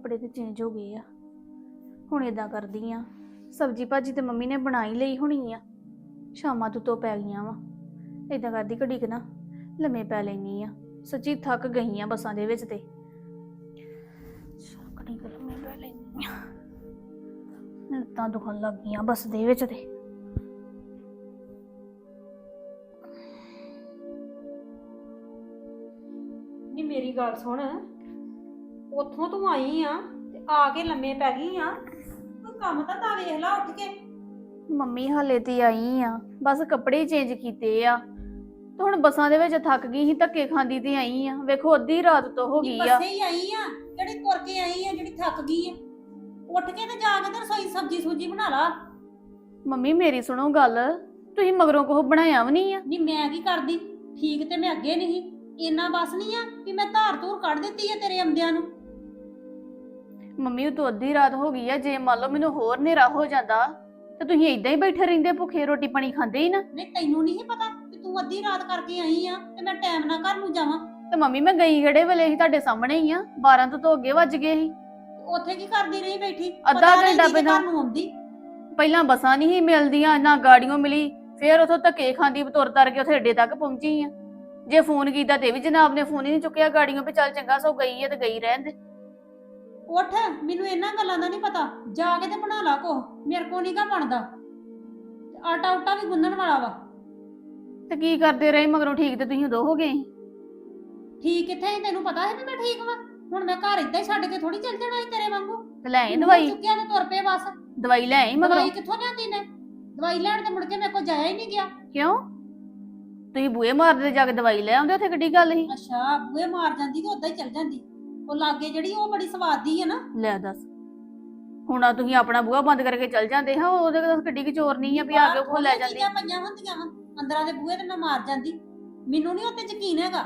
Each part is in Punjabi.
ਕੱਪੜੇ ਤੇ ਚੇਂਜ ਹੋ ਗਏ ਆ। ਹੁਣ ਇਦਾਂ ਕਰਦੀ ਆ। ਸਬਜੀ ਭਾਜੀ ਤੇ ਮੰਮੀ ਨੇ ਬਣਾ ਹੀ ਲਈ ਹੋਣੀ ਆ। ਸ਼ਾਮਾਂ ਤੋਂ ਤੋਂ ਪੈ ਗਈਆਂ ਵਾ। ਇਦਾਂ ਕਰਦੀ ਘੜੀ ਕੁ ਨਾ ਲੰਮੇ ਪੈ ਲੈਣੀ ਆ। ਸੱਚੀ ਥੱਕ ਗਈ ਆ ਬੱਸਾਂ ਦੇ ਵਿੱਚ ਤੇ। ਘੜੀ ਕੁ ਲੰਮੇ ਪੈ ਲੈਣੀ ਆ। ਲੱਤਾਂ ਦੁਖਣ ਲੱਗ ਗਈਆਂ ਬੱਸ ਦੇ ਵਿੱਚ ਤੇ। ਨੀ ਮੇਰੀ ਗੱਲ ਸੁਣ। ਉੱਥੋਂ ਤੂੰ ਆਈ ਆ ਤੇ ਆ ਕੇ ਲੰਮੇ ਪੈ ਗਈ ਆ। ਕੋਈ ਕੰਮ ਤਾਂ ਤਾਂ ਵੇਖ ਲਾ ਉੱਠ ਕੇ। ਮੰਮੀ ਹਾਲੇ ਤੇ ਆਈ ਆ ਬਸ ਕੱਪੜੇ ਚੇਂਜ ਕੀਤੇ ਆ। ਤੇ ਹੁਣ ਬੱਸਾਂ ਦੇ ਵਿੱਚ ਥੱਕ ਗਈ ਸੀ ਧੱਕੇ ਖਾਂਦੀ ਤੇ ਆਈ ਆ। ਵੇਖੋ ਅੱਧੀ ਰਾਤ ਤੋਂ ਹੋ ਨੀ ਗਈ ਆ। ਬੱਸੇ ਹੀ ਆਈ ਆ ਜਿਹੜੀ ਤੁਰ ਕੇ ਆਈ ਆ ਜਿਹੜੀ ਥੱਕ ਗਈ ਆ। ਉੱਠ ਕੇ ਤੇ ਜਾ ਕੇ ਤੇ ਰਸੋਈ ਸਬਜੀ ਸੂਜੀ ਬਣਾ ਲਾ। ਮੰਮੀ ਮੇਰੀ ਸੁਣੋ ਗੱਲ ਤੁਸੀਂ ਮਗਰੋਂ ਕੋਹ ਬਣਾਇਆ ਵੀ ਨਹੀਂ ਆ? ਨੀ ਮੈਂ ਕੀ ਕਰਦੀ? ਠੀਕ ਤੇ ਮੈਂ ਅੱਗੇ ਨਹੀਂ। ਇੰਨਾ ਬਸ ਨਹੀਂ ਆ ਵੀ ਮੈਂ ਧਾਰ ਧੂਰ ਕੱਢ ਦਿੱਤੀ ਆ ਤੇਰੇ ਆਉਂਦਿਆਂ ਨੂੰ। ਮੰਮੀ ਉਹ ਤੋਂ ਅੱਧੀ ਰਾਤ ਹੋ ਗਈ ਆ ਜੇ ਮੰਨ ਲਓ ਮੈਨੂੰ ਹੋਰ ਹਨੇਰਾ ਹੋ ਜਾਂਦਾ ਤੇ ਤੁਸੀਂ ਇਦਾਂ ਹੀ ਬੈਠੇ ਰਹਿੰਦੇ ਭੁੱਖੇ ਰੋਟੀ ਪਾਣੀ ਖਾਂਦੇ ਹੀ ਨਾ। ਨਹੀਂ ਤੈਨੂੰ ਨਹੀਂ ਪਤਾ ਕਿ ਤੂੰ ਅੱਧੀ ਰਾਤ ਕਰਕੇ ਆਈ ਆ ਤੇ ਮੈਂ ਟਾਈਮ ਨਾਲ ਘਰ ਨੂੰ ਜਾਵਾਂ? ਤੇ ਮੰਮੀ ਮੈਂ ਗਈ ਕਿਹੜੇ ਵੇਲੇ ਸੀ? ਤੁਹਾਡੇ ਸਾਹਮਣੇ ਹੀ ਆ 12 ਤੋਂ ਤੋਂ ਅੱਗੇ ਵੱਜ ਗਏ ਸੀ। ਉੱਥੇ ਕੀ ਕਰਦੀ ਰਹੀ ਬੈਠੀ? ਅੱਧਾ ਘੰਟਾ ਪਹਿਲਾਂ। ਘਰ ਨੂੰ ਆਉਂਦੀ। ਪਹਿਲਾਂ ਬੱਸਾਂ ਨਹੀਂ ਸੀ ਮਿਲਦੀਆਂ ਨਾ ਗਾੜੀਆਂ ਮਿਲੀ ਫੇਰ ਉਥੋਂ ਧੱਕੇ ਖਾਂਦੀ ਤੁਰ ਤਰ ਕੇ ਉੱਥੇ ਅੱਡੇ ਤੱਕ ਪਹੁੰਚੀ ਆ। ਜੇ ਫੋਨ ਕੀਤਾ ਤੇ ਵੀ ਜਨਾਬ ਨੇ ਫੋਨ ਹੀ ਨਹੀਂ ਚੁੱਕਿਆ ਗਾੜੀਆਂ ਵੀ ਚੱਲ ਚੰਗਾ ਸੋ ਗਈ ਹੈ ਤੇ ਗਈ ਰਹਿਣ ਦੇ। ਉੱਠ ਮੈਨੂੰ ਇਹਨਾਂ ਗੱਲਾਂ ਦਾ ਨਹੀਂ ਪਤਾ। ਜਾ ਕੇ ਤੇ ਬਣਾ ਲਾ ਕੋ ਮੇਰੇ ਕੋ ਨਹੀਂ ਕਾ ਬਣਦਾ। ਤੇ ਆਟਾ ਉਟਾ ਵੀ ਗੁੰਨਣ ਵਾਲਾ ਵਾ। ਤੇ ਕੀ ਕਰਦੇ ਰਹੇ ਮਗਰੋਂ? ਠੀਕ ਤੇ ਤੁਸੀਂ ਉਦੋਂ ਹੋ ਗਏ ਸੀ। ਠੀਕ ਕਿੱਥੇ ਸੀ ਤੈਨੂੰ ਪਤਾ ਹੈ ਵੀ ਮੈਂ ਠੀਕ ਵਾਂ? ਹੁਣ ਮੈਂ ਘਰ ਇਦਾਂ ਹੀ ਛੱਡ ਕੇ ਥੋੜੀ ਚੱਲ ਜਾਣਾ ਸੀ ਤੇਰੇ ਵਾਂਗੂ? ਤੇ ਲੈ ਆਈ ਦਵਾਈ? ਚੁੱਕਿਆ ਤੇ ਤੁਰ ਪਏ ਬਸ। ਦਵਾਈ ਲੈ ਆਈ ਮਗਰੋਂ? ਦਵਾਈ ਕਿੱਥੋਂ ਲਿਆਂਦੀ ਨੇ ਦਵਾਈ ਲੈਣ ਤੇ ਮੁੜ ਕੇ ਮੇਰੇ ਕੋਲ ਜਾਇਆ ਹੀ ਨਹੀਂ ਗਿਆ। ਕਿਉਂ? ਤੁਸੀਂ ਬੂਏ ਮਾਰਦੇ ਜਾ ਕੇ ਦਵਾਈ ਲੈ ਆਉਂਦੇ ਉੱਥੇ ਕਿੱਡੀ ਗੱਲ ਸੀ? ਅੱਛਾ ਬੂਹੇ ਮਾਰ ਜਾਂਦੀ ਤੇ ਉਦਾਂ ਹੀ ਚੱਲ ਜਾਂਦੀ। ਉਹ ਲਾਗੇ ਜਿਹੜੀ ਉਹ ਬੜੀ ਸਵਾਦੀ ਹੈ ਨਾ। ਲੈ ਦੱਸ। ਹੁਣ ਆ ਤੁਸੀਂ ਆਪਣਾ ਬੂਹਾ ਬੰਦ ਕਰਕੇ ਚੱਲ ਜਾਂਦੇ ਹਾਂ ਉਹਦੇ ਕੋਲ ਕਿੱਡੀ ਕੀ ਚੋਰ ਨਹੀਂ ਆ ਵੀ ਆ ਕੇ ਉਹ ਲੈ ਜਾਂਦੇ ਚੀਜ਼ਾਂ ਪਈਆਂ ਹੁੰਦੀਆਂ ਵਾ ਅੰਦਰਾਂ ਦੇ ਬੂਹੇ ਤੇ ਮੈਂ ਮਾਰ ਜਾਂਦੀ। ਮੈਨੂੰ ਨਹੀਂ ਉੱਤੇ ਯਕੀਨ ਹੈਗਾ।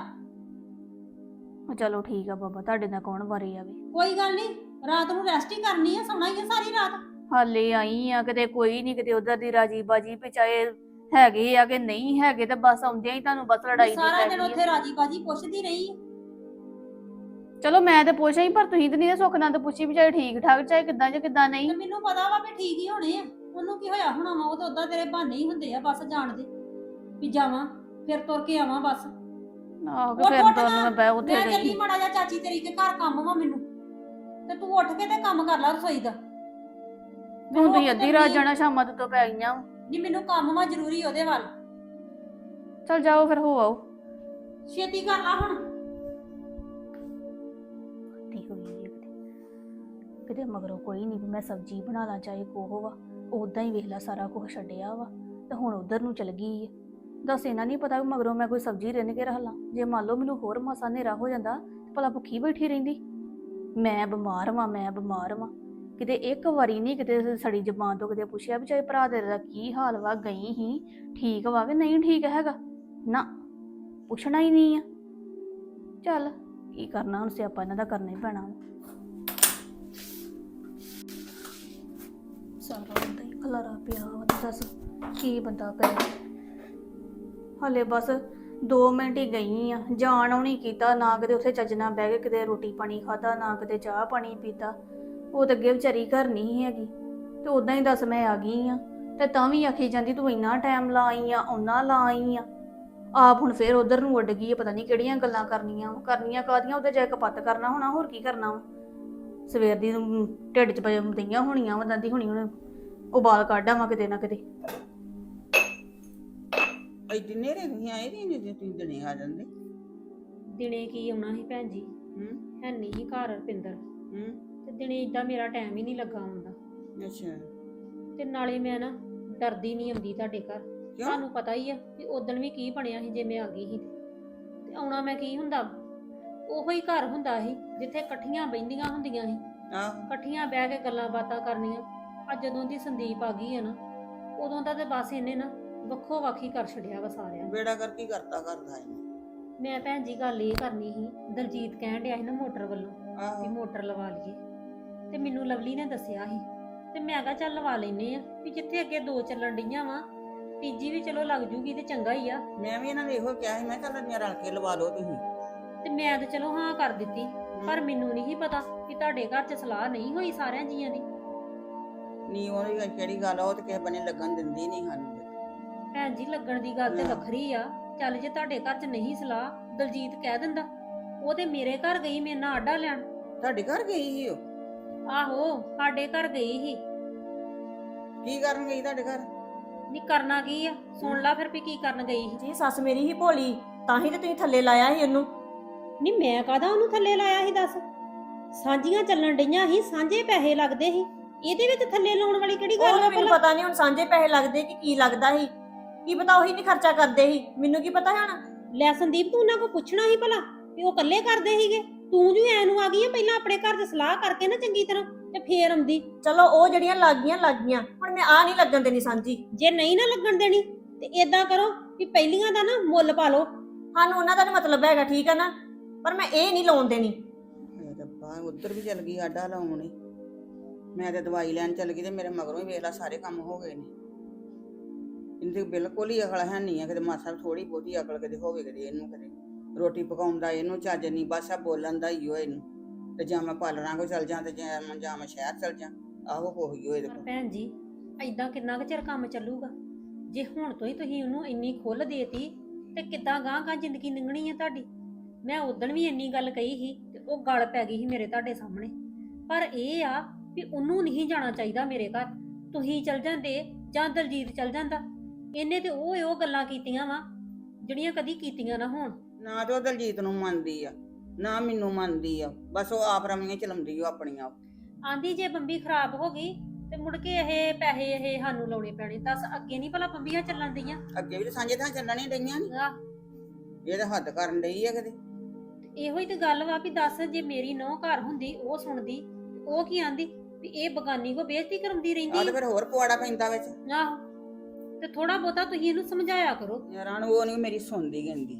ਚਲੋ ਠੀਕ ਆ ਬਾਬਾ ਤੁਹਾਡੇ ਨਾਲ ਕੌਣ ਵਾਰੇ ਆਵੇ ਕੋਈ ਗੱਲ ਨਹੀਂ ਰਾਤ ਨੂੰ ਰੈਸਟ ਹੀ ਕਰਨੀ ਹੈ ਸੌਣਾ ਹੀ ਹੈ ਸਾਰੀ ਰਾਤ। ਹਾਲੇ ਆਈ ਆ ਕਿਤੇ ਕੋਈ ਨਹੀਂ ਕਿਤੇ ਉਧਰ ਦੀ ਰਾਜੀ ਬਾਜੀ ਚਾਹੇ ਹੈਗੇ ਆ ਕਿ ਨਹੀਂ ਹੈਗੇ ਤੇ ਬਸ ਆਉਂਦਿਆਂ ਹੀ ਤੁਹਾਨੂੰ ਬਸ ਲੜਾਈ ਦੀ ਸਾਰਾ ਦਿਨ ਆ। ਉੱਥੇ ਰਾਜੀ ਬਾਜੀ ਪੁੱਛਦੀ ਰਹੀ ਚਲੋ ਮੈਂ ਤੇ ਪੁੱਛਿਆ ਹੀ ਪਰ ਤੁਸੀਂ ਤੇ ਨਹੀਂ ਸੁੱਖ ਨਾਲ ਤੇ ਪੁੱਛੀ ਵੀ ਚਾਹੇ ਠੀਕ ਠਾਕ ਚਾਹੇ ਕਿੱਦਾਂ ਜਾਂ ਕਿੱਦਾਂ ਨਹੀਂ। ਤੇ ਮੈਨੂੰ ਪਤਾ ਵਾ ਵੀ ਠੀਕ ਹੀ ਹੋਣੇ ਆ। ਉਹਨੂੰ ਕੀ ਹੋਇਆ ਹੋਣਾ ਵਾ ਉਹ ਤਾਂ ਉਦਾਂ ਤੇਰੇ ਬਹਾਨੇ ਹੀ ਹੁੰਦੇ ਆ ਬਸ ਜਾਣ ਦੇ ਵੀ ਜਾਵਾਂ ਫਿਰ ਤੁਰ ਕੇ ਆਵਾਂ ਬਸ। ਆਹੋ ਕਿ ਉੱਠ ਫਿਰ ਉੱਠ ਤਾਂ ਨਾ, ਮੈਂ ਬੈ ਉੱਥੇ ਮੈਂ ਗਈ। ਚੱਲੀ ਮਾੜਾ ਜਿਹਾ ਚਾਚੀ ਤੇਰੀ ਕੇ ਘਰ ਕੰਮ ਵਾ ਮੈਨੂੰ। ਤੇ ਤੂੰ ਉੱਠ ਕੇ ਤੇ ਕੰਮ ਕਰ ਲੈ ਰਸੋਈ ਦਾ। ਹੁਣ ਤੁਸੀਂ ਅੱਧੀ ਰਾਤ ਜਾਣਾ ਸ਼ਾਮਾਂ ਤੋਂ ਪੈ ਗਈਆਂ ਨਹੀਂ ਮੈਨੂੰ ਕੰਮ ਵਾ ਜ਼ਰੂਰੀ ਉਹਦੇ ਵੱਲ। ਚਲ ਜਾਓ ਫਿਰ ਹੋ ਆਓ। ਛੇਤੀ ਕਰ ਲਾ ਹੁਣ। ਕਿਤੇ ਮਗਰੋਂ ਕੋਈ ਨਹੀਂ ਵੀ ਮੈਂ ਸਬਜ਼ੀ ਬਣਾ ਲਾਂ ਚਾਹੇ ਕੋਹ ਵਾ ਉਦਾਂ ਹੀ ਵੇਖ ਲਾ ਸਾਰਾ ਕੁਝ ਛੱਡਿਆ ਵਾ, ਤੇ ਹੁਣ ਉਧਰ ਨੂੰ ਚਲ ਗਈ ਹੈ ਦੱਸ ਇਹਨਾਂ ਨਹੀਂ ਪਤਾ ਵੀ ਮਗਰੋਂ ਮੈਂ ਕੋਈ ਸਬਜ਼ੀ ਰਿੰਨ ਕੇ ਰੱਖ ਲਾਂ, ਜੇ ਮੰਨ ਲਓ ਮੈਨੂੰ ਹੋਰ ਮਾਸਾ ਹਨੇਰਾ ਹੋ ਜਾਂਦਾ ਭਲਾ ਭੁੱਖੀ ਬੈਠੀ ਰਹਿੰਦੀ। ਮੈਂ ਬਿਮਾਰ ਵਾਂ, ਮੈਂ ਬਿਮਾਰ ਵਾਂ। ਕਿਤੇ ਇੱਕ ਵਾਰੀ ਨਹੀਂ ਕਿਤੇ ਸੜੀ ਜ਼ਬਾਨ ਤੋਂ ਕਿਤੇ ਪੁੱਛਿਆ ਵੀ ਚਾਹੇ ਭਰਾ ਤੇਰੇ ਦਾ ਕੀ ਹਾਲ ਵਾ, ਗਈ ਹੀ, ਠੀਕ ਵਾ ਕਿ ਨਹੀਂ ਠੀਕ ਹੈਗਾ? ਨਾ, ਪੁੱਛਣਾ ਹੀ ਨਹੀਂ ਆ। ਚੱਲ, ਕੀ ਕਰਨਾ ਹੁਣ ਸਿਆਪਾ ਇਹਨਾਂ ਦਾ ਕਰਨਾ ਹੀ ਪੈਣਾ ਖਲਾਰਾ ਪਿਆ ਵਾ ਤੇ ਦੱਸ ਕੀ ਬੰਦਾ ਕਰੇ। ਹਲੇ ਬਸ 2 ਮਿੰਟ ਹੀ ਗਈ ਆ। ਜਾਣ ਆਉਣੀ ਕੀਤਾ, ਨਾ ਕਿਤੇ ਉੱਥੇ ਚੱਜਣਾ ਬਹਿ ਕੇ ਕਿਤੇ ਰੋਟੀ ਪਾਣੀ ਖਾਦਾ ਨਾ ਕਿਤੇ ਚਾਹ ਪਾਣੀ ਪੀਤਾ। ਉਹ ਤਾਂ ਅੱਗੇ ਵਿਚਾਰੀ ਘਰ ਨਹੀਂ ਹੈਗੀ। ਤੇ ਉਦਾਂ ਹੀ ਦੱਸ ਮੈਂ ਆ ਗਈ ਆ। ਤੇ ਤਾਂ ਵੀ ਆਖੀ ਜਾਂਦੀ, ਤੂੰ ਇੰਨਾ ਟਾਈਮ ਲਾ ਆਈ ਆ ਉਹਨਾਂ ਲਾ ਆਈ ਆ। ਆਪ ਹੁਣ ਫੇਰ ਉਧਰ ਨੂੰ ਉੱਡ ਗਈ ਹੈ ਪਤਾ ਨਹੀਂ ਕਿਹੜੀਆਂ ਗੱਲਾਂ ਕਰਨੀਆਂ ਕਰਨੀਆਂ ਕਾਦੀਆਂ ਉਹਦੇ ਜਾ ਕੇ ਪੱਤ ਕਰਨਾ ਹੋਣਾ, ਹੋਰ ਕੀ ਕਰਨਾ ਵਾ? ਸਵੇਰ ਦੀ ਢਿੱਡ 'ਚ ਪਈਆਂ ਹੋਣੀਆਂ ਵਾ, ਦੰਦੀ ਹੋਣੀ ਹੁਣ। ਉਬਾਲ ਕੱਢਾਂ ਵਾ ਕਿਤੇ ਨਾ ਕਿਤੇ। ਐਡੀ ਨੇਰੇ ਤੁਸੀਂ ਆਏ ਨਹੀਂ ਜੇ ਤੁਸੀਂ ਦਿਨੇ ਆ ਜਾਂਦੇ। ਦਿਨੇ ਕੀ ਆਉਣਾ ਸੀ ਭੈਣ ਜੀ? ਹੂੰ। ਹੈ ਨਹੀਂ ਸੀ ਘਰ ਰਪਿੰਦਰ। ਹੂੰ। ਤੇ ਦਿਨੇ ਇਦਾਂ ਮੇਰਾ ਟਾਈਮ ਹੀ ਨਹੀਂ ਲੱਗਾ ਆਉਂਦਾ ਅੱਛਾ। ਤੇ ਨਾਲੇ ਮੈਂ ਨਾ ਡਰਦੀ ਨਹੀਂ ਆਉਂਦੀ ਤੁਹਾਡੇ ਘਰ। ਕਿਉਂ? ਤੁਹਾਨੂੰ ਪਤਾ ਹੀ ਆ ਵੀ ਉਦੋਂ ਵੀ ਕੀ ਬਣਿਆ ਸੀ ਜੇ ਮੈਂ ਆ ਗਈ ਸੀ। ਤੇ। ਆਉਣਾ ਮੈਂ ਕੀ ਹੁੰਦਾ? ਉਹੋ ਹੀ ਘਰ ਹੁੰਦਾ ਸੀ ਜਿੱਥੇ ਇਕੱਠੀਆਂ ਬੈੰਦੀਆਂ ਹੁੰਦੀਆਂ ਸੀ। ਆਹ। ਇਕੱਠੀਆਂ ਬਹਿ ਕੇ ਗੱਲਾਂ ਬਾਤਾਂ ਕਰਨੀਆਂ। ਅੱਜ ਜਦੋਂ ਦੀ ਸੰਦੀਪ ਆ ਗਈ ਹੈ ਨਾ ਉਦੋਂ ਦਾ ਤੇ ਬਸ ਇਹਨੇ ਨਾ ਵੱਖੋ ਵੱਖੀ ਕਰ ਛੱਡਿਆ ਵਾ ਸਾਰਿਆਂ ਨੂੰ। ਬੇੜਾ ਕਰ ਕੀ ਕਰਤਾ ਕਰਦਾ ਇਹਨੇ। ਮੈਂ ਭੈਣ ਜੀ ਗੱਲ ਇਹ ਕਰਨੀ ਸੀ ਦਲਜੀਤ ਕਹਿਣ ਡਿਆ ਸੀ ਨਾ ਮੋਟਰ ਵੱਲੋਂ ਵੀ ਆਹੋ ਮੋਟਰ ਲਵਾ ਲਈਏ। ਤੇ ਮੈਨੂੰ ਲਵਲੀ ਨੇ ਦੱਸਿਆ ਸੀ ਤੇ ਮੈਂ ਕਿਹਾ ਚੱਲ ਲਵਾ ਲੈਨੇ ਆ ਵੀ ਜਿੱਥੇ ਅੱਗੇ ਦੋ ਚੱਲਣ ਡੀਆਂ ਵਾ ਤੀਜੀ ਵੀ ਚਲੋ ਲੱਗ ਜੂਗੀ ਤੇ ਚੰਗਾ ਹੀ ਆ। ਮੈਂ ਵੀ ਇਹਨਾਂ ਨੂੰ ਇਹੋ ਕਿਹਾ ਸੀ ਮੈਂ ਕਿਹਾ ਚੱਲ ਰਲ ਕੇ ਲਵਾ ਲਓ ਤੁਸੀਂ। ਤੇ ਮੈਂ ਤੇ ਚਲੋ ਹਾਂ ਕਰ ਦਿੱਤੀ ਪਰ ਮੈਨੂੰ ਨਹੀਂ ਪਤਾ ਕਿ ਤੁਹਾਡੇ ਘਰ 'ਚ ਸਲਾਹ ਨਹੀਂ ਹੋਈ ਸਾਰਿਆਂ ਜੀਆਂ ਦੀ। ਨਹੀਂ ਉਹਦੀ ਕਿਹੜੀ ਗੱਲ ਆ ਉਹ ਤੇ ਕਿਸੇ ਬੰਨੇ ਲੱਗਣ ਦਿੰਦੀ ਨਹੀਂ ਸਾਨੂੰ। ਭੈਣ ਜੀ ਲੱਗਣ ਦੀ ਗੱਲ ਤੇ। ਵੱਖਰੀ ਆ। ਚੱਲ ਜੇ ਤੁਹਾਡੇ ਘਰ 'ਚ ਨਹੀਂ ਸਲਾਹ ਦਲਜੀਤ ਕਹਿ ਦਿੰਦਾ ਉਹ ਤੇ ਮੇਰੇ ਘਰ ਗਈ ਮੇਰੇ ਨਾਲ ਆਡਾ ਲੈਣ। ਤੁਹਾਡੇ ਘਰ ਗਈ ਸੀ ਉਹ? ਆਹੋ ਸਾਡੇ ਘਰ ਗਈ ਸੀ। ਕੀ ਕਰਨ ਗਈ ਤੁਹਾਡੇ ਘਰ? ਨਹੀਂ ਕਰਨਾ ਕੀ ਆ? ਸੁਣ ਲਾ ਫਿਰ ਵੀ ਕੀ ਕਰਨ ਗਈ ਸੀ। ਜੀ ਸੱਸ ਮੇਰੀ ਹੀ ਭੋਲੀ ਤਾਂ ਹੀ ਤੇ ਤੁਸੀਂ ਥੱਲੇ ਲਾਇਆ ਸੀ ਉਹਨੂੰ। ਨਹੀਂ ਮੈਂ ਕਾਹਦਾ ਉਹਨੂੰ ਥੱਲੇ ਲਾਇਆ ਸੀ ਦੱਸ? ਸਾਂਝੀਆਂ ਚੱਲਣ ਡਈਆਂ ਸੀ ਸਾਂਝੇ ਪੈਸੇ ਲੱਗਦੇ ਸੀ। ਇਹਦੇ ਵਿੱਚ ਥੱਲੇ ਲਾਉਣ ਵਾਲੀ ਕਿਹੜੀ ਗੱਲ ਉਹ ਆ ਮੈਨੂੰ ਪਤਾ ਨਹੀਂ ਹੁਣ ਸਾਂਝੇ ਪੈਸੇ ਲੱਗਦੇ ਕਿ ਕੀ ਲੱਗਦਾ ਸੀ? ਕੀ ਪਤਾ ਉਹੀ ਨਹੀਂ ਖਰਚਾ ਕਰਦੇ ਸੀ? ਮੈਨੂੰ ਕੀ ਪਤਾ ਹਣ? ਲੈ ਸੰਦੀਪ ਤੂੰ ਉਹਨਾਂ ਕੋ ਪੁੱਛਣਾ ਸੀ ਭਲਾ ਵੀ ਉਹ ਇਕੱਲੇ ਕਰਦੇ ਸੀਗੇ? ਤੂੰ ਜੂ ਐ ਨੂੰ ਆ ਗਈ ਆ ਪਹਿਲਾਂ ਆਪਣੇ ਘਰ 'ਚ ਸਲਾਹ ਕਰਕੇ ਨਾ ਚੰਗੀ ਤਰ੍ਹਾਂ ਤੇ ਫੇਰ ਆਉਂਦੀ। ਚਲੋ ਉਹ ਜਿਹੜੀਆਂ ਲੱਗ ਗਈਆਂ ਲੱਗ ਗਈਆਂ ਹੁਣ ਮੈਂ ਆ ਨਹੀਂ ਲੱਗਣ ਦੇਣੀ ਸਾਂਝੀ। ਜੇ ਨਹੀਂ ਨਾ ਲੱਗਣ ਦੇਣੀ ਤੇ ਏਦਾਂ ਕਰੋ ਵੀ ਪਹਿਲੀਆਂ ਦਾ ਨਾ ਮੁੱਲ ਪਾ ਲਓ। ਸਾਨੂੰ ਉਹਨਾਂ ਦਾ ਨੀ ਮਤਲਬ ਹੈਗਾ ਠੀਕ ਹੈ ਨਾ? ਪਰ ਮੈਂ ਇਹ ਨਹੀਂ ਲਾਉਣ ਦੇਣੀ। ਰੱਬਾ ਉਧਰ ਵੀ ਚਲ ਗਈ ਆਡਾ ਲਾਉਣੇ ਮੈਂ ਤੇ ਦਵਾਈ ਲੈਣ ਚੱਲ ਗਈ ਤੇ ਮੇਰੇ ਮਗਰੋਂ ਹੀ ਵੇਖ ਸਾਰੇ ਕੰਮ ਹੋ ਗਏ ਨੇ। ਇਹਦੇ ਬਿਲਕੁਲ ਹੀ ਅਕਲ ਹੈ ਨਹੀਂ ਆ, ਕਿਤੇ ਮਾਸਾ ਥੋੜੀ ਬਹੁਤੀ ਅਕਲ ਕਿਤੇ ਹੋਵੇ ਕਿਤੇ ਇਹਨੂੰ ਕਿਤੇ। ਰੋਟੀ ਪਕਾਉਂਦਾ ਇਹਨੂੰ ਚੱਜ ਨਹੀਂ ਬਸ ਆ ਬੋਲਣ ਦਾ ਹੀ ਹੋ ਇਹਨੂੰ। ਤੇ ਜਾਂ ਮੈਂ ਪਾਲਣਾ ਕੋ ਚਲ ਜਾਂ ਤੇ ਜਾਂ ਮੈਂ ਜਾਂ ਮੈਂ ਸ਼ਹਿਰ ਚਲ ਜਾਂ, ਆਹੋ ਕੋਈ ਹੋਏ ਪਰ ਭੈਣ ਜੀ ਐਦਾਂ ਕਿੰਨਾ ਕੁ ਚਿਰ ਕੰਮ ਚੱਲੂਗਾ? ਜੇ ਹੁਣ ਤੋਂ ਹੀ ਤੁਸੀਂ ਉਹਨੂੰ ਇੰਨੀ ਖੁੱਲ ਦੇਤੀ, ਤੇ ਕਿੱਦਾਂ ਗਾਂ ਗਾਂ ਜ਼ਿੰਦਗੀ ਲੰਘਣੀ ਹੈ ਤੁਹਾਡੀ? ਮੈਂ ਉਦੋਂ ਵੀ ਇੰਨੀ ਗੱਲ ਕਹੀ ਸੀ, ਤੇ ਉਹ ਗੱਲ ਪੈ ਗਈ ਸੀ ਮੇਰੇ ਤੁਹਾਡੇ ਸਾਹਮਣੇ। ਪਰ ਇਹ ਆ ਵੀ ਉਹਨੂੰ ਨਹੀਂ ਜਾਣਾ ਚਾਹੀਦਾ ਮੇਰੇ ਘਰ। ਤੁਸੀਂ ਚਲ ਜਾਂਦੇ ਜਾਂ ਦਲਜੀਤ ਚਲ ਜਾਂਦਾ। ਇਹਨੇ ਤੇ ਉਹ ਉਹ ਗੱਲਾਂ ਕੀਤੀਆਂ ਵਾ ਜਿਹੜੀਆਂ ਕਦੀ ਕੀਤੀਆਂ ਨਾ ਹੋਣ। ਨਾ ਤੇ ਉਹ ਦਲਜੀਤ ਨੂੰ ਮੰਨਦੀ ਆ ਨਾ ਮੈਨੂੰ ਮੰਨਦੀ ਆ। ਬਸ ਉਹ ਆਪ ਰਮੀਆਂ ਚਲਾਉਂਦੀ ਉਹ ਆਪਣੀਆਂ। ਆਂਦੀ ਜੇ ਬੰਬੀ ਖਰਾਬ ਹੋ ਗਈ ਤੇ ਮੁੜ ਕੇ ਇਹ ਪੈਸੇ ਇਹ ਸਾਨੂੰ ਲਾਉਣੇ ਪੈਣੇ। ਦੱਸ ਅੱਗੇ ਨਹੀਂ ਭਲਾ ਬੰਬੀਆਂ ਚੱਲਣ ਦੀਆਂ ਅੱਗੇ ਵੀ ਤਾਂ ਸਾਂਝੇ ਥਾਂ ਚੱਲਣੀ ਡਈਆਂ ਨੇ। ਆਹ, ਇਹ ਤਾਂ ਹੱਦ ਕਰਨ ਡਈ ਆ ਕਿਤੇ। ਇਹੋ ਹੀ ਤੇ ਗੱਲ ਵਾ ਵੀ ਦੱਸ ਜੇ ਮੇਰੀ ਨੌ ਘਰ ਹੁੰਦੀ ਉਹ ਸੁਣਦੀ ਉਹ ਕੀ ਆਂਦੀ? ਵੀ ਇਹ ਬਗਾਨੀ ਕੋ ਬੇਇੱਜ਼ਤੀ ਕਰਾਉਂਦੀ ਆ। ਰਹਿੰਦੀ ਤੇ ਫਿਰ ਹੋਰ ਪਵਾੜਾ ਪੈਂਦਾ ਵਿੱਚ। ਆਹੋ ਤੇ ਥੋੜਾ ਬਹੁਤਾ ਤੁਸੀਂ ਇਹਨੂੰ ਸਮਝਾਇਆ ਕਰੋ। ਯਾਰਾਂ ਨੂੰ ਉਹ ਨਹੀਂ ਮੇਰੀ ਸੁਣਦੀ ਕਹਿੰਦੀ।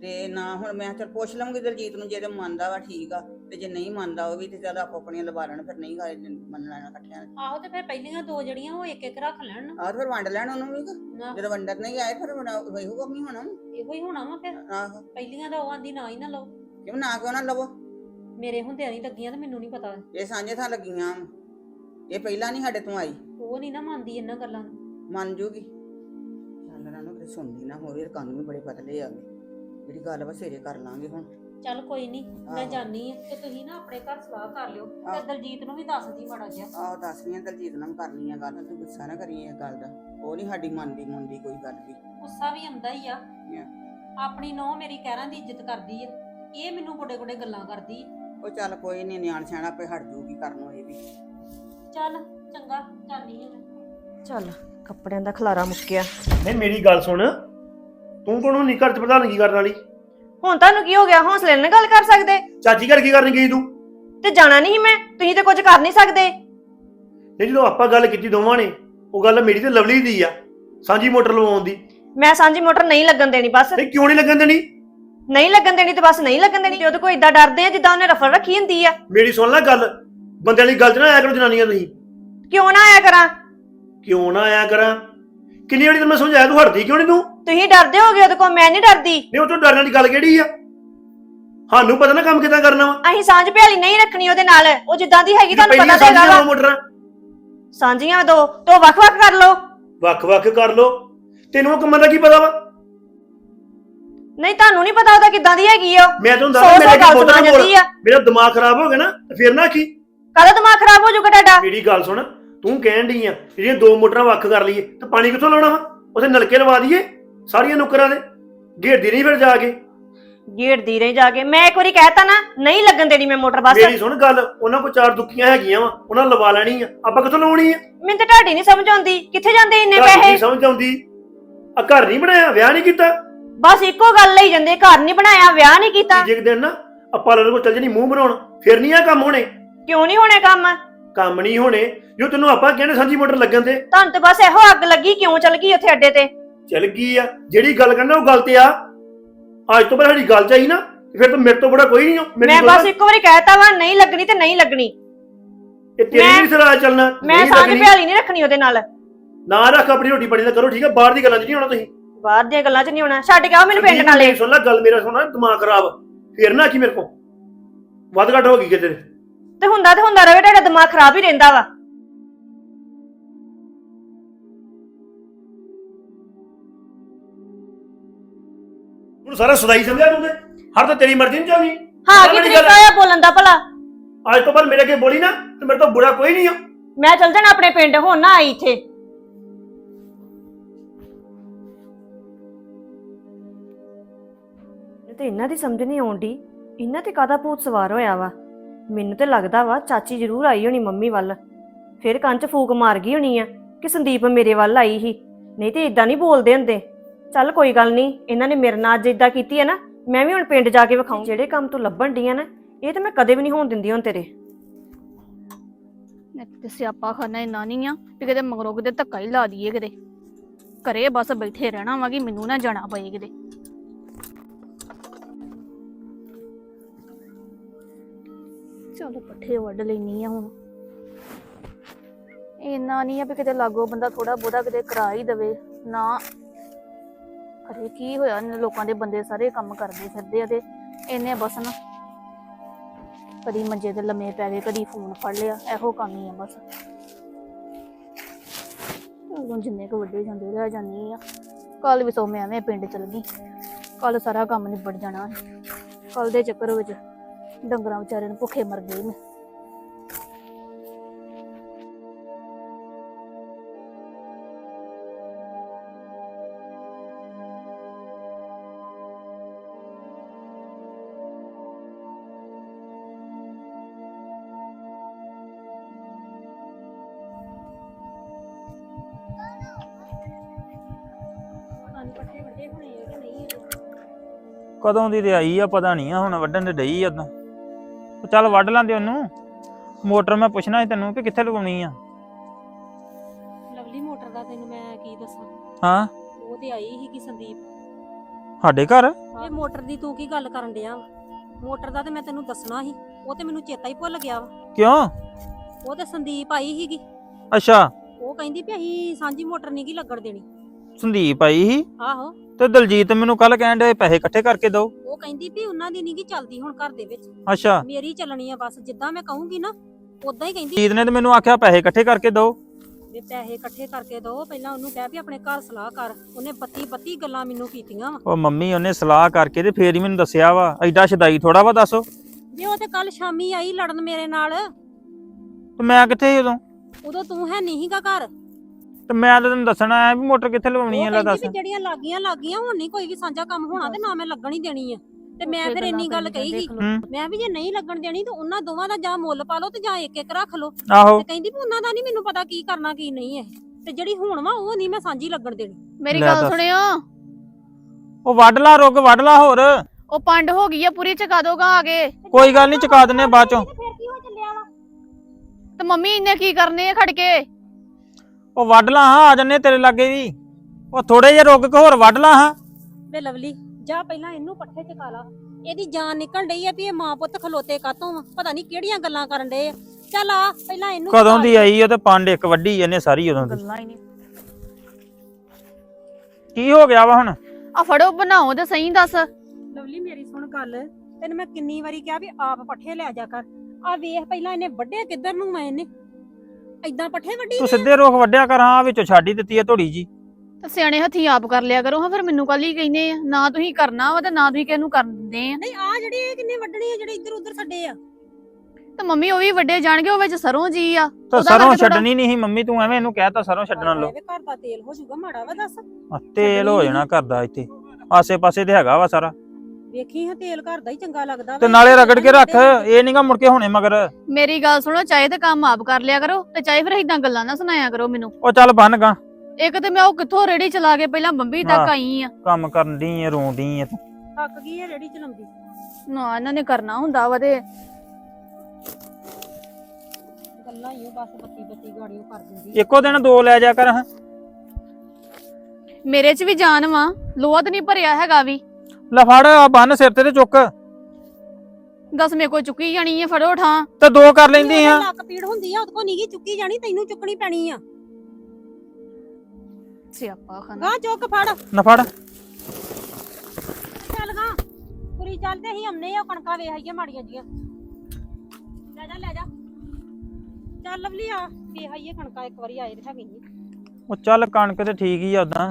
ਤੇ ਨਾ ਹੁਣ ਮੈਂ ਚਲ ਪੁੱਛ ਲਵਾਂਗੀ ਦਲਜੀਤ ਨੂੰ ਜੇ ਤੇ ਮੰਨਦਾ ਵਾ ਠੀਕ ਆ ਤੇ ਜੇ ਨਹੀਂ ਮੰਨਦਾ ਉਹ ਵੀ ਤੇ ਚੱਲ ਆਪੋ ਆਪਣੀਆਂ ਲਵਾ ਲੈਣ ਫਿਰ ਨਹੀਂ ਗਾ ਮੰਨ ਲੈਣਾ ਇਕੱਠਿਆਂ ਨੇ। ਆਹੋ ਤੇ ਫਿਰ ਪਹਿਲੀਆਂ ਦੋ ਜੜੀਆਂ ਉਹ ਇੱਕ ਇੱਕ ਰੱਖ ਲੈਣ ਆਹ ਤੇ ਫਿਰ ਵੰਡ ਲੈਣ ਉਹਨੂੰ ਵੀ ਕਿ? ਆਹ, ਜਦੋਂ ਵੰਡਰ ਨਹੀਂ ਆਏ ਫਿਰ ਵੰਡਾ- ਉਹੀ ਕੰਮ ਹੀ ਹੋਣਾ ਇਹੋ ਹੀ ਹੋਣਾ ਵਾ ਫਿਰ। ਆਹੋ। ਪਹਿਲੀਆਂ ਦਾ ਉਹ ਆਂਦੀ ਨਾ ਹੀ ਨਾ ਲਓ। ਕਿਉਂ ਨਾ ਕਿਉਂ ਨਾ ਲਵੋ? ਮੇਰੇ ਹੁੰਦਿਆਂ ਨਹੀਂ ਲੱਗੀਆਂ ਤੇ ਮੈਨੂੰ ਨਹੀਂ ਪਤਾ। ਇਹ ਸਾਂਝੇ ਥਾਂ ਲੱਗੀਆਂ ਵਾਂ। ਇਹ ਪਹਿਲਾਂ ਨਹੀਂ ਸਾਡੇ ਤੋਂ ਆਈ। ਉਹ ਨਹੀਂ ਨਾ ਮੰਨਦੀ ਇਹਨਾਂ ਗੱਲਾਂ ਨੂੰ। ਮੰਨ ਜੂਗੀ। ਚੱਲ ਰਾਣੋ ਕਿਤੇ ਸੁਣਦੀ ਨਾ ਹੋਵੇ ਤੇ ਕੰਨ ਵੀ ਬੜੇ ਪਤਲੇ ਆ ਗਏ। ਜਿਹੜੀ ਗੱਲ ਵਾ ਸਵੇਰੇ ਕਰ ਲਾਂਗੇ ਹੁਣ। ਚੱਲ ਕੋਈ ਨਹੀਂ ਮੈਂ ਆਹੋ। ਜਾਣੀ ਆ ਤੇ ਤੁਸੀਂ ਨਾ ਆਪਣੇ ਘਰ ਸਲਾਹ ਕਰ ਲਿਓ। ਤੇ ਆਹੋ। ਦਲਜੀਤ ਨੂੰ ਵੀ ਦੱਸਦੀ ਮਾੜਾ ਜਿਹਾ। ਆਹ ਦੱਸਣੀਆਂ ਦਲਜੀਤ ਨਾਲ ਕਰਨੀ ਆ ਗੱਲ ਤੂੰ ਗੁੱਸਾ ਨਾ ਕਰੀ ਇਹ ਗੱਲ ਦਾ। ਉਹ ਨਹੀਂ ਸਾਡੀ ਮੰਨਦੀ ਮੁੰਦੀ ਕੋਈ ਗੱਲ ਵੀ। ਗੁੱਸਾ ਵੀ ਆਉਂਦਾ ਹੀ ਆ. ਆਪਣੀ ਨੌ ਮੇਰੀ ਕਹਿਰਾਂ ਦੀ ਇੱਜ਼ਤ ਕਰਦੀ ਆ। ਇਹ ਮੈਨੂੰ ਗੋਡੇ ਗੋਡੇ ਗੱਲਾਂ ਕਰਦੀ ਆ। ਉਹ ਚੱਲ ਕੋਈ ਨਹੀਂ ਨਿਆਣ ਸਿਆਣਾ ਆਪੇ ਹਟ ਜੂਗੀ ਕਰਨੋਂ ਇਹ ਵੀ। ਚੱਲ ਚੰਗਾ ਮੈਂ ਚੱਲ ਕੱਪੜਿਆਂ ਦਾ ਖਲਾਰਾ ਮੁੱਕਿਆ ਨਹੀਂ ਮੇਰੀ ਗੱਲ ਸੁਣ। ਤੂੰ ਕੋਣ ਹੁੰਨੀ ਘਰ ਚ ਪ੍ਰਧਾਨਗੀ ਕਰਨ ਵਾਲੀ? ਹੁਣ ਤੁਹਾਨੂੰ ਕੀ ਹੋ ਗਿਆ? ਹੌਸਲੇ ਨਾਲ ਗੱਲ ਕਰ ਸਕਦੇ। ਚਾਚੀ ਘਰ ਕੀ ਕਰਨ ਗਈ ਤੂੰ? ਤੇ ਜਾਣਾ ਨਹੀਂ ਮੈਂ? ਤੁਸੀਂ ਤੇ ਕੁਝ ਕਰ ਨਹੀਂ ਸਕਦੇ। ਤੇ ਜਦੋਂ ਆਪਾਂ ਗੱਲ ਕੀਤੀ ਦੋਵਾਂ ਨੇ ਉਹ ਗੱਲ ਮੇਰੀ ਤੇ ਲਵਲੀ ਦੀ ਆ ਸਾਂਝੀ ਮੋਟਰ ਲਵਾਉਣ ਦੀ। ਮੈਂ ਸਾਂਝੀ ਮੋਟਰ ਨਹੀਂ ਲੱਗਣ ਦੇਣੀ ਬਸ। ਤੇ ਕਿਉਂ ਨਹੀਂ ਲੱਗਣ ਦੇਣੀ? ਨਹੀਂ ਲੱਗਣ ਦੇਣੀ ਤੇ ਬਸ ਨਹੀਂ ਲੱਗਣ ਦੇਣੀ ਤੇ ਉਹਦੇ ਕੋਈ ਇਦਾਂ ਡਰਦੇ ਆ ਜਿੱਦਾਂ ਉਹਨੇ ਰਫਲ ਰੱਖੀ ਹੁੰਦੀ ਆ। ਮੇਰੀ ਸੁਣ ਲੈ ਗੱਲ। ਬੰਦੇ ਵਾਲੀ ਗੱਲ ਚ ਨਾ ਆਇਆ ਕਰੋ ਜਨਾਨੀਆਂ ਤੁਸੀਂ। ਕਿਉਂ ਨਾ ਆਇਆ ਕਰਾਂ? ਕਿਉਂ ਨਾ ਆਇਆ ਕਰਾਂ? ਕਿੰਨੀ ਵਾਰੀ ਤੈਨੂੰ ਮੈਂ ਸਮਝਾਇਆ ਤੂੰ ਹਟਦੀ ਕਿਉਂ ਨਹੀਂ ਤੂੰ? ਤੁਸੀਂ ਡਰਦੇ ਹੋਗੇ ਉਹਦੇ ਕੋਲ ਮੈਂ ਨਹੀਂ ਡਰਦੀ। ਨਹੀਂ ਉਹ ਤੋਂ ਡਰਨ ਵਾਲੀ ਗੱਲ ਕਿਹੜੀ ਆ? ਸਾਨੂੰ ਪਤਾ ਨਾ ਕੰਮ ਕਿਦਾਂ ਕਰਨਾ ਵਾ। ਅਸੀਂ ਸਾਂਝ ਭਿਆਲੀ ਨਹੀਂ ਰੱਖਣੀ ਉਹਦੇ ਨਾਲ। ਉਹ ਜਿੱਦਾਂ ਦੀ ਹੈਗੀ ਤੁਹਾਨੂੰ ਪਤਾ ਤਾਂ ਹੈਗਾ ਵਾ। ਮੋਟਰਾਂ। ਸਾਂਝੀਆਂ ਦੋ ਤੋ ਵੱਖ-ਵੱਖ ਕਰ ਲਓ। ਵੱਖ-ਵੱਖ ਕਰ ਲੋ ਤੈਨੂੰ ਉਹ ਕੰਮਾਂ ਦਾ ਕੀ ਪਤਾ ਵਾ? ਨਹੀਂ ਤੁਹਾਨੂੰ ਨਹੀਂ ਪਤਾ ਉਹਦਾ ਕਿੱਦਾਂ ਦੀ ਹੈਗੀ ਆ। ਉਹ। ਮੈਂ ਤੁਹਾਨੂੰ ਸੌ ਦੱਸਦਾ ਸੌ ਮੇਰੇ ਗੱਲ ਕੀ ਸੁਣਾ ਬੋਲਣਾ ਜਾਂਦੀ ਆ। ਮੇਰਾ ਦਿਮਾਗ ਖਰਾਬ ਹੋ ਗਿਆ ਨਾ ਤੇ ਫਿਰ ਨਾ ਕੀ ਕਾਹਦਾ ਦਿਮਾਗ ਖਰਾਬ ਹੋ ਜਾਊਗਾ ਤੁਹਾਡਾ? ਮੇਰੀ ਗੱਲ ਸੁਣ ਤੂੰ ਕਹਿਣ ਡਈ ਆ ਜਿਹੜੀਆਂ ਦੋ ਮੋਟਰਾਂ ਵੱਖ ਕਰ ਲਈਏ ਤੇ ਪਾਣੀ ਕਿੱਥੋਂ ਲਾਉਣਾ ਵਾ? ਉਥੇ ਨਲਕੇ ਲਵਾ ਦਈਏ ਸਾਰੀਆਂ ਨੁਕਰਾਂ ਦੇ। ਘੇਰਦੀ ਨਹੀਂ ਫਿਰ ਜਾ ਕੇ। ਗੇੜਦੀ ਰਹੀ ਜਾ ਕੇ। ਮੈਂ ਇੱਕ ਵਾਰੀ ਕਹਿਤਾ ਨਾ ਨਹੀਂ ਲੱਗਣ ਦੇਣੀ ਮੈਂ ਮੋਟਰ ਬਸ। ਮੇਰੀ ਸੁਣ ਗੱਲ ਉਹਨਾਂ ਕੋਲ ਚਾਰ ਦੁੱਖੀਆਂ ਹੈਗੀਆਂ ਵਾ ਉਹਨਾਂ ਲਵਾ ਲੈਣੀ ਆ। ਆਪਾਂ ਕਿੱਥੋਂ ਲਾਉਣੀ ਆ? ਮੈਨੂੰ ਤਾਂ ਤੁਹਾਡੀ ਨਹੀਂ ਸਮਝ ਆਉਂਦੀ। ਕਿੱਥੇ ਜਾਂਦੇ ਇੰਨੇ ਪੈਸੇ? ਸਮਝ ਆਉਂਦੀ। ਆ ਘਰ ਨਹੀਂ ਬਣਾਇਆ ਵਿਆਹ ਨਹੀਂ ਕੀਤਾ। ਬਸ ਇੱਕੋ ਗੱਲ ਲਈ ਜਾਂਦੇ ਘਰ ਨਹੀਂ ਬਣਾਇਆ ਵਿਆਹ ਨਹੀਂ ਕੀਤਾ। ਤੀਜੇ ਕੁ ਦਿਨ ਨਾ ਆਪਾਂ ਲੋਕਾਂ ਕੋਲ ਚੱਲ ਜਣੀ ਮੂੰਹ ਬਣਾਉਣ। ਫਿਰ ਨਹੀਂ ਆ ਕੰਮ ਹੋਣੇ। ਕਿਉਂ ਨਹੀਂ ਹੋਣੇ ਕੰਮ? ਕੰਮ ਨਹੀਂ ਹੋਣੇ ਜੋ ਤੈਨੂੰ ਆਪਾਂ ਕਹਿੰਦੇ ਸਾਂਝੀ ਮੋਟਰ ਲੱਗਣ ਤੇ। ਤੁਹਾਨੂੰ ਤੇ ਬਸ ਇਹੋ ਅੱਗ ਲੱਗੀ ਕਿਉਂ ਚੱਲ ਗਈ ਉੱਥੇ ਅੱਡੇ ਤੇ? ਚੱਲ ਗਈ ਆ ਜਿਹੜੀ ਗੱਲ ਕਰਨਾ ਉਹ ਗੱਲ ਤੇ ਆ। ਅੱਜ ਤੋਂ ਬਾਅਦ ਸਾਡੀ ਗੱਲ ਚਾਹੀ ਨਾ ਫਿਰ ਤੂੰ ਮੇਰੇ ਤੋਂ ਬੜਾ ਕੋਈ ਨਹੀਂ ਹੋ ਮੇਰੀ ਮੈਂ ਗੱਲ ਬਸ ਇੱਕ ਵਾਰੀ ਕਹਿਤਾ ਵਾ ਨਹੀਂ ਲੱਗਣੀ ਤੇ ਨਹੀਂ ਲੱਗਣੀ। ਇਹ ਤੇਰੀ ਮੈਂ- ਨਹੀਂ ਸਲਾਹ ਚੱਲਣਾ ਮੈਂ ਨਹੀਂ ਸਾਂਝ ਲੱਗਣੀ। ਭਿਆਲੀ ਨਹੀਂ ਰੱਖਣੀ ਉਹਦੇ ਨਾਲ। ਨਾ ਰੱਖ ਆਪਣੀ ਰੋਟੀ ਪਾਣੀ ਦਾ ਕਰੋ ਠੀਕ ਹੈ ਬਾਹਰ ਦੀ ਗੱਲਾਂ 'ਚ ਨਹੀਂ ਆਉਣਾ ਤੁਸੀਂ। ਬਾਹਰ ਦੀਆਂ ਗੱਲਾਂ 'ਚ ਨਹੀਂ ਹੋਣਾ ਛੱਡ ਕੇ ਆਓ ਮੈਨੂੰ ਪਿੰਡ ਨਾਲੇ। ਸੁਣ ਲੈ ਗੱਲ ਮੇਰਾ ਸੁਣਾ ਦਿਮਾਗ ਖਰਾਬ। ਫੇਰ ਨਾ ਕੀ ਮੇਰੇ ਕੋ ਵੱਧ ਘੱਟ ਹੋ ਗਈ ਕਿਤੇ। ਤੇ ਹੁੰਦਾ ਤੇ ਹੁੰਦਾ ਰਵੇ ਤੁਹਾਡਾ ਦਿਮਾਗ ਖਰਾਬ ਹੀ ਰਹਿੰਦਾ ਵਾ। ਹੁਣ ਸਾਰਾ ਸਦਾਈ ਸਮਝਿਆ ਤੂੰ ਤੇ ਹਰ ਤਾਂ ਤੇਰੀ ਮਰਜ਼ੀ ਨਹੀਂ ਚੱਲਦੀ ਹਾਂ ਕੀ ਤਰੀਕਾ ਆ? ਬੋਲਣ ਦਾ ਭਲਾ? ਅੱਜ ਤੋਂ ਬਾਅਦ ਮੇਰੇ ਅੱਗੇ ਬੋਲੀ ਨਾ ਤੇ ਮੇਰੇ ਤੋਂ ਬੁਰਾ ਕੋਈ ਨਹੀਂ ਆ। ਮੈਂ ਚੱਲ ਜਾਣਾ ਆਪਣੇ ਪਿੰਡ ਹੁਣ ਨਾ ਆਈ ਇੱਥੇ। ਤੇ ਇਹਨਾਂ ਦੀ ਸਮਝ ਨਹੀਂ ਆਉਂਦੀ। ਇਹਨਾਂ ਤੇ ਕਾਦਾ ਭੂਤ ਸਵਾਰ ਹੋਇਆ ਵਾ? ਮੈਨੂੰ ਤੇ ਲੱਗਦਾ ਵਾ ਚਾਚੀ ਜ਼ਰੂਰ ਆਈ ਹੋਣੀ ਮੰਮੀ ਵੱਲ। ਫਿਰ ਕੰਨ 'ਚ ਫੂਕ ਮਾਰ ਗਈ ਹੋਣੀ ਆ ਕਿ ਸੰਦੀਪ ਮੇਰੇ ਵੱਲ ਆਈ ਸੀ। ਨਹੀਂ ਤੇ ਇਦਾਂ ਨਹੀਂ ਬੋਲਦੇ ਹੁੰਦੇ। ਚੱਲ ਕੋਈ ਗੱਲ ਨਹੀਂ, ਇਹਨਾਂ ਨੇ ਮੇਰੇ ਨਾਲ ਅੱਜ ਇਦਾਂ ਕੀਤੀ ਹੈ ਨਾ, ਮੈਂ ਵੀ ਹੁਣ ਪਿੰਡ ਜਾ ਕੇ ਵਿਖਾਉਂ ਜਿਹੜੇ ਕੰਮ ਤੂੰ ਲੱਭਣ ਡੀਆਂ ਨਾ, ਇਹ ਤੇ ਮੈਂ ਕਦੇ ਵੀ ਨਹੀਂ ਹੋਣ ਦਿੰਦੀ ਹੁਣ ਤੇਰੇ। ਮੈਂ ਤੇ ਸਿਆਪਾ ਖਾਨਾ ਇੰਨਾ ਨਹੀਂ ਆ ਵੀ ਕਿਤੇ ਮਗਰੋਂ ਕਿਤੇ ਧੱਕਾ ਹੀ ਲਾ ਦਈਏ ਕਿਤੇ। ਘਰੇ ਬਸ ਬੈਠੇ ਰਹਿਣਾ ਵਾ ਕਿ ਮੈਨੂੰ ਨਾ ਜਾਣਾ ਪਏ ਕਿਤੇ। ਚਲੋ ਪੱਠੇ ਵੱਢ ਲੈਣੀ ਆ ਹੁਣ। ਇੰਨਾ ਨਹੀਂ ਆ ਵੀ ਕਿਤੇ ਲਾਗੋ ਬੰਦਾ ਥੋੜਾ ਬੋਦਾ ਕਿਤੇ ਕਰਾ ਹੀ ਦਵੇ। ਨਾ। ਅਰੇ ਕੀ ਹੋਇਆ? ਇਹਨਾਂ ਲੋਕਾਂ ਦੇ ਬੰਦੇ ਸਾਰੇ ਕੰਮ ਕਰਦੇ ਫਿਰਦੇ ਆ ਤੇ ਇਹਨੇ ਬਸ ਨਾ ਕਦੀ ਮੰਜੇ ਤੇ ਲੰਮੇ ਪੈ ਗਏ, ਕਦੀ ਫੋਨ ਫੜ ਲਿਆ। ਇਹੋ ਕੰਮ ਹੀ ਆ ਬਸ। ਹੁਣ ਜਿੰਨੇ ਕੁ ਵੱਡੇ ਜਾਂਦੇ ਰਹਿ ਜਾਂਦੀ ਆ। ਕੱਲ ਵੀ ਸੋ ਮੈਂ ਐਵੇਂ ਪਿੰਡ ਚਲ ਗਈ। ਕੱਲ ਸਾਰਾ ਕੰਮ ਨਿਬੜ ਜਾਣਾ। ਕੱਲ ਦੇ ਚੱਕਰ ਵਿੱਚ ਡੰਗਰਾਂ ਵਿਚਾਰੇ ਨੂੰ ਭੁੱਖੇ ਮਰ ਗਏ ਨੇ। ਕਦੋਂ ਦੀ ਤੇ ਆਈ ਆ, ਪਤਾ ਨਹੀਂ ਆ, ਹੁਣ ਵੱਢਣ ਤੇ ਡਈ ਆ ਉਦੋਂ। ਚੱਲ ਵੱਢ ਲਾਂਦੇ ਉਹਨੂੰ। ਮੋਟਰ ਮੈਂ ਪੁੱਛਣਾ ਸੀ ਤੈਨੂੰ ਕਿ ਕਿੱਥੇ ਲਗਾਉਣੀ ਆ? ਲਵਲੀ ਮੋਟਰ ਦਾ ਤੈਨੂੰ ਮੈਂ ਕੀ ਦੱਸਾਂ? ਹਾਂ। ਉਹ ਤੇ ਆਈ ਸੀਗੀ ਸੰਦੀਪ। ਸਾਡੇ ਘਰ? ਇਹ ਮੋਟਰ ਦੀ ਤੂੰ ਕੀ ਗੱਲ ਕਰਨ ਡਿਆ ਵਾ? ਮੋਟਰ ਦਾ ਤੇ ਮੈਂ ਤੈਨੂੰ ਦੱਸਣਾ ਸੀ। ਉਹ ਤੇ ਮੈਨੂੰ ਚੇਤਾ ਹੀ ਭੁੱਲ ਗਿਆ ਵਾ। ਕਿਉਂ? ਉਹ ਤੇ ਸੰਦੀਪ ਆਈ ਸੀਗੀ। ਅੱਛਾ। ਉਹ ਕਹਿੰਦੀ ਵੀ ਅਸੀਂ ਸਾਂਝੀ ਮੋਟਰ ਨਹੀਂ ਗੀ ਲੱਗਣ ਦੇਣੀ। ਸੰਦੀਪ ਆਈ ਸੀ? ਆਹੋ। ਤੇ ਦਲਜੀਤ ਮੈਨੂੰ ਕੱਲ ਕਹਿਣ ਦੇ ਪੈਸੇ ਇਕੱਠੇ ਕਰਕੇ ਦਿਓ। ਉਹ ਕਹਿੰਦੀ ਵੀ ਉਹਨਾਂ ਦੀ ਨਹੀਂ ਗੀ ਚੱਲਦੀ ਹੁਣ ਘਰ ਦੇ ਵਿੱਚ। ਅੱਛਾ। ਮੇਰੀ ਚੱਲਣੀ ਆ ਬਸ ਜਿੱਦਾਂ ਮੈਂ ਕਹੂੰਗੀ ਨਾ ਉਦਾਂ ਹੀ ਕਹਿੰਦੀ। ਦਲਜੀਤ ਨੇ ਤੇ ਮੈਨੂੰ ਆਖਿਆ ਪੈਸੇ ਇਕੱਠੇ ਕਰਕੇ ਦਿਓ। ਵੀ ਪੈਸੇ ਇਕੱਠੇ ਕਰਕੇ ਦੋ ਪਹਿਲਾਂ ਉਹਨੂੰ ਕਹਿ ਵੀ ਆਪਣੇ ਘਰ ਸਲਾਹ ਕਰ। ਉਹਨੇ ਬੱਤੀ ਬੱਤੀ ਗੱਲਾਂ ਮੈਨੂੰ ਕੀਤੀਆਂ ਵਾ। ਉਹ ਮੰਮੀ ਉਹਨੇ ਸਲਾਹ ਕਰਕੇ ਤੇ ਫੇਰ ਹੀ ਮੈਨੂੰ ਦੱਸਿਆ ਵਾ ਐਡਾ ਸ਼ਦਾਈ ਥੋੜਾ ਵਾ ਦੱਸੋ। ਵੀ ਉਹ ਤੇ ਕੱਲ ਸ਼ਾਮੀ ਆਈ ਲੜਨ ਮੇਰੇ ਨਾਲ। ਤੇ ਮੈਂ ਕਿੱਥੇ ਸੀ ਉਦੋਂ? ਉਦੋਂ ਤੂੰ ਹੈ ਨਹੀਂ ਹੀਗਾ ਘਰ। ਤੇ ਮੈਂ ਤਾਂ ਤੈਨੂੰ ਦੱਸਣਾ ਆ ਵੀ ਮੋਟਰ ਕਿੱਥੇ ਲਵਾਉਣੀ ਆ ਉਹ ਲੈ ਕਹਿੰਦੀ ਦੱਸ। ਵੀ ਜਿਹੜੀਆਂ ਲਾਗੀਆਂ ਲਾਗੀਆਂ ਹੁਣ ਨਹੀਂ ਕੋਈ ਵੀ ਸਾਂਝਾ ਕੰਮ ਹੋਣਾ ਤੇ ਨਾ ਮੈਂ ਲੱਗਣ ਹੀ ਦੇਣੀ ਆ। ਤੇ ਮੈਂ ਫਿਰ ਇੰਨੀ ਗੱਲ ਕਹੀ ਸੀ। ਹੂੰ। ਮੈਂ ਵੀ ਜੇ ਨਹੀਂ ਲੱਗਣ ਦੇਣੀ ਤਾਂ ਉਹਨਾਂ ਦੋਵਾਂ ਦਾ ਜਾਂ ਮੁੱਲ ਪਾ ਲਓ ਤੇ ਜਾਂ ਇੱਕ ਇੱਕ ਰੱਖ ਲਓ। ਆਹੋ। ਤੇ ਕਹਿੰਦੀ ਵੀ ਉਹਨਾਂ ਦਾ ਨਹੀਂ ਮੈਨੂੰ ਪਤਾ ਕੀ ਕਰਨਾ ਕੀ ਨਹੀਂ ਇਹ। ਤੇ ਜਿਹੜੀ ਹੁਣ ਵਾ ਉਹ ਨਹੀਂ ਮੈਂ ਸਾਂਝੀ ਲੱਗਣ ਦੇਣੀ। ਮੇਰੀ ਲੈ ਗੱਲ ਦੱਸ। ਸੁਣਿਓ। ਉਹ ਵੱਢ ਲਾ ਰੁੱਗ ਵੱਢ ਲਾ ਹੋਰ। ਉਹ ਪੰਡ ਹੋ ਗਈ ਆ ਪੂਰੀ ਚਕਾ ਦੋਗਾ ਆਗੇ ਕੋਈ ਗੱਲ ਨਹੀਂ ਚੁਕਾ ਦਿੰਨੇ ਬਾਅਦ ਚੋਂ। ਤੇ ਫਿਰ ਕੀ ਹੋ ਚੱਲਿਆ ਵਾ? ਤੇ ਮੰਮੀ ਇਹਨੇ ਕੀ ਕਰਨੇ ਆ ਖੜ ਕੇ ਉਹ ਵੱਢ ਲਾ ਹਾਂ ਆ ਜੰਨੇ ਤੇਰੇ ਲਾਗੇ ਵੀ। ਉਹ ਥੋੜੇ ਜਿਹੇ ਰੁੱਗ ਕੇ ਹੋਰ ਵੱਢ ਲਾ ਹਾਂ। ਵੇ ਲਵਲੀ ਜਾ ਪਹਿਲਾਂ ਇਹਨੂੰ ਪੱਠੇ ਚਕਾ ਲਾ ਇਹਦੀ ਜਾਨ ਨਿਕਲ ਡਈ ਆ ਵੀ ਇਹ ਮਾਂ ਪੁੱਤ ਖਲੋਤੇ ਕਾਤੋਂ ਪਤਾ ਨਹੀਂ ਕਿਹੜੀਆਂ ਗੱਲਾਂ ਕਰਨ ਡਏ ਆ। ਚੱਲ ਆ ਪਹਿਲਾਂ ਇਹਨੂੰ ਕਦੋਂ ਦੀ ਆਈ ਉਹ ਤੇ ਪੰਡ ਇੱਕ ਵੱਢੀ ਇਹਨੇ ਸਾਰੀ ਉਦੋਂ ਦੀ। ਗੱਲਾਂ ਹੀ ਨਹੀਂ ਕੀ ਹੋ ਗਿਆ ਵਾ ਹੁਣ? ਆ ਫੜੋ ਬਣਾਓ ਤੇ ਸਹੀ ਦੱਸ। ਲਵਲੀ ਮੇਰੀ ਸੁਣ ਗੱਲ। ਤੈਨੂੰ ਮੈਂ ਕਿੰਨੀ ਵਾਰੀ ਕਿਹਾ ਵੀ ਆਪ ਪੱਠੇ ਲੈ ਜਾ ਕਰ। ਆ ਵੇਖ ਪਹਿਲਾਂ ਇਹਨੇ ਵੱਢਿਆ ਕਿੱਧਰ ਨੂੰ ਮੈਂ ਇਹਨੇ? ਐਦਾਂ ਪੱਠੇ ਵੱਢੀ ਤੂੰ ਸਿੱਧੇ ਰੁੱਖ ਵੱਢਿਆ ਕਰ ਹਾਂ ਵਿੱਚੋਂ ਛਾਡੀ ਦਿੱਤੀ ਆ ਧੋੜੀ ਜੀ। ਤੇ ਸਿਆਣੇ ਹੱਥੀ ਆਪ ਕਰ ਲਿਆ ਕਰੋ ਹਾਂ ਫਿਰ ਮੈਨੂੰ ਕੱਲ ਹੀ ਕਹਿੰਦੇ ਆ ਨਾ ਤੁਸੀਂ ਕਰਨਾ ਵਾ ਤੇ ਨਾ ਤੁਸੀਂ ਕਿਸ ਨੂੰ ਕਰਨ ਦਿੰਦੇ ਆ। ਨਹੀਂ ਆ ਜਿਹੜੇ ਇਹ ਕਿੰਨੇ ਵੱਢਣੇ ਆ ਜਿਹੜੇ ਇੱਧਰ ਉੱਧਰ ਛੱਡੇ ਆ? ਤੇ ਮੰਮੀ ਉਹ ਵੀ ਵੱਡੇ ਜਾਣਗੇ ਉਹ ਵਿੱਚ ਸਰੋਂ ਜੀ ਆ। ਤਾਂ ਉਹਦਾ ਸਰੋਂ ਕਰਕੇ ਛੱਡਣੀ ਨਹੀਂ ਸੀ ਮੰਮੀ ਤੂੰ ਐਵੇਂ ਇਹਨੂੰ ਕਹਿਤਾ ਸਰੋਂ ਛੱਡਣ ਲੋ ਵੇ ਘਰ ਦਾ ਤੇਲ ਹੋ ਜਾਊਗਾ ਮਾੜਾ ਵਾ ਦੱਸ। ਆ, ਤੇਲ ਹੋ ਜਾਣਾ ਘਰ ਦਾ ਇੱਥੇ। ਆਸੇ ਪਾਸੇ ਤੇ ਹੈਗਾ ਵਾ ਸਾਰਾ। ਵੇਖੀ ਹਾਂ ਤੇਲ ਘਰ ਦਾ ਹੀ ਚੰਗਾ ਲੱਗਦਾ ਤੇ ਵਾ। ਨਾਲੇ ਰਗੜ ਕੇ ਰੱਖ ਇਹ ਨਹੀਂਗਾ ਮੁੜ ਕੇ ਹੁਣੇ ਮਗਰ। ਮੇਰੀ ਗੱਲ ਸੁਣੋ ਚਾਹੇ ਤੇ ਕੰਮ ਆਪ ਕਰ ਲਿਆ ਕਰੋ ਤੇ ਚਾਹੇ ਫਿਰ ਇਦਾਂ ਗੱਲਾਂ ਨਾ ਸੁਣਾਇਆ ਕਰੋ ਮੈਨੂੰ। ਉਹ ਚੱਲ ਬੰਨ ਗਾ। ਇੱਕ ਤੇ ਮੈਂ ਉਹ ਕਿੱਥੋਂ ਰੇੜੀ ਚਲਾ ਕੇ ਪਹਿਲਾਂ ਬੰਬੀ ਤੱਕ ਹਾਂ। ਆਈ ਆ। ਕੰਮ ਕਰਨ ਦੀ ਐ ਰੋਂਦੀ ਐ ਤੂੰ ਥੱਕ ਗਈ ਹੈ ਰੇੜੀ ਚਲਾਉਂਦੀ। ਨਾ ਇਹਨਾਂ ਨੇ ਕਰਨਾ ਹੁੰਦਾ ਵਾ ਤੇ। ਗੱਲਾਂ ਹੀ ਉਹ ਬਸ ਬੱਤੀ ਬੱਤੀ ਗਾੜੀਆਂ ਕਰ ਦਿੰਦੀ ਇੱਕੋ ਦਿਨ ਦੋ ਲੈ ਜਾ ਕਰ ਹਾਂ। ਮੇਰੇ 'ਚ ਵੀ ਜਾਨ ਵਾ ਲੋਹਾ ਤੇ ਨਹੀਂ ਭਰਿਆ ਹੈਗਾ ਵੀ। ਲੈ ਫੜ ਆ ਬੰਨ ਸਿਰ ਤੇ ਤੇ ਚੁੱਕ। ਦੱਸ ਮੇਰੇ ਕੋਲ ਚੁੱਕੀ ਜਾਣੀ ਆ ਫੜੋ ਠਾਂ। ਤੇ ਦੋ ਕਰ ਲੈਂਦੀ ਆ। ਲੱਕ ਪੀੜ ਹੁੰਦੀ ਆ ਉਹਦੇ ਕੋ ਨੀਗੀ ਚੁੱਕੀ ਜਾਣੀ ਤੈਨੂੰ ਚੁੱਕਣੀ ਪੈਣੀ ਆ। ਸਿਆਪਾ ਖਾਨਾ। ਗਾਂ ਚੁੱਕ ਫੜ। ਨਾ ਫੜ। ਚੱਲ ਗਾਂ ਪੂਰੀ ਚੱਲ ਤੇ ਅਸੀਂ ਆਉਨੇ ਆ ਕਣਕਾਂ ਵੇਖ ਆਈਏ ਮਾੜੀਆਂ ਜੀਆਂ। ਜਾ ਲੈ ਜਾ। ਚੱਲ ਲਵਲੀ ਆ ਵੇਖ ਆਈਏ ਕਣਕਾਂ ਇੱਕ ਵਾਰੀ ਆਏ ਤੇ ਹੈਗੀ ਨਹੀਂ ਉਹ ਚੱਲ ਕਣਕ ਤੇ ਠੀਕ ਹੀ ਆ ਉਦਾਂ